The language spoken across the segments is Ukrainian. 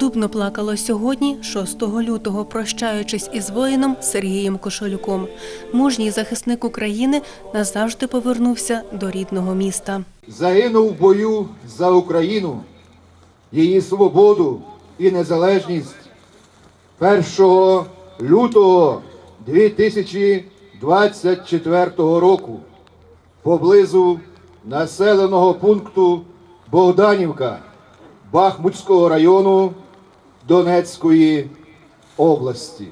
Беззубно плакало сьогодні, 6 лютого, прощаючись із воїном Сергієм Кошелюком. Мужній захисник України назавжди повернувся до рідного міста. загинув в бою за Україну, її свободу і незалежність 1 лютого 2024 року поблизу населеного пункту Богданівка Бахмутського району Донецької області.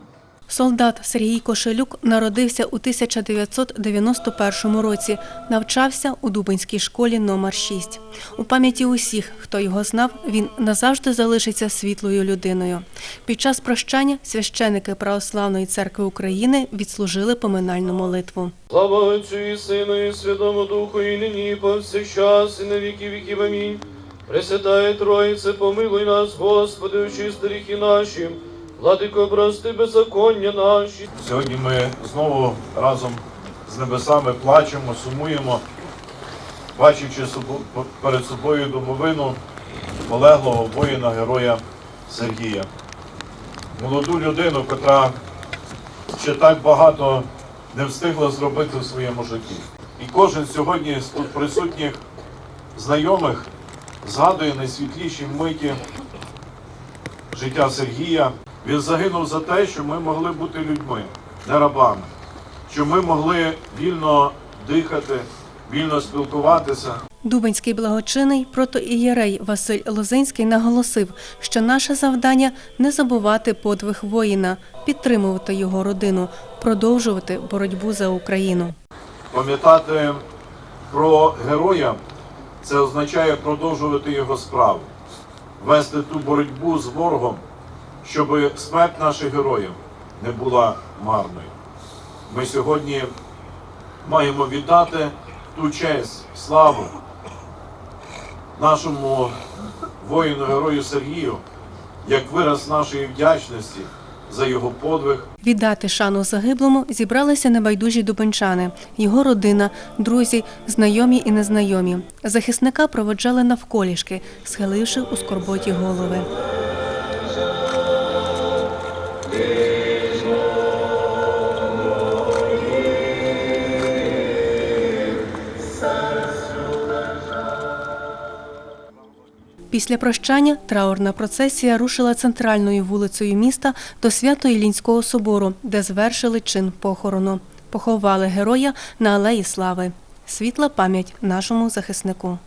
Солдат Сергій Кошелюк народився у 1991 році. Навчався у Дубинській школі номер 6 У пам'яті усіх, хто його знав, він назавжди залишиться світлою людиною. Під час прощання священики Православної церкви України відслужили поминальну молитву. Слава Отцю і Сину, і Святому Духу, і нині, і повсякчас, і на віки віків. Амінь. Пресвятає Троїце, помилуй нас, Господи, очисти гріхи наші, владико, прости беззаконня наші. Сьогодні ми знову разом з небесами плачемо, сумуємо, бачачи перед собою домовину полеглого воїна героя Сергія. Молоду людину, котра ще так багато не встигла зробити в своєму житті. І кожен сьогодні з тут присутніх знайомих згадує найсвітліші миті життя Сергія. Він загинув за те, що ми могли бути людьми, не рабами, що ми могли вільно дихати, вільно спілкуватися. Дубинський благочинний протоієрей Василь Лозинський наголосив, що наше завдання не забувати подвиг воїна, підтримувати його родину, продовжувати боротьбу за Україну. Пам'ятати про героя це означає продовжувати його справу, вести ту боротьбу з ворогом, щоб смерть наших героїв не була марною. Ми сьогодні маємо віддати ту честь, славу нашому воїну герою Сергію як вираз нашої вдячності за його подвиг. Віддати шану загиблому зібралися небайдужі дубенчани, його родина, друзі, знайомі і незнайомі. Захисника проводжали навколішки, схиливши у скорботі голови. Після прощання траурна процесія рушила центральною вулицею міста до Свято-Ілінського собору, де звершили чин похорону. Поховали героя на Алеї Слави. Світла пам'ять нашому захиснику.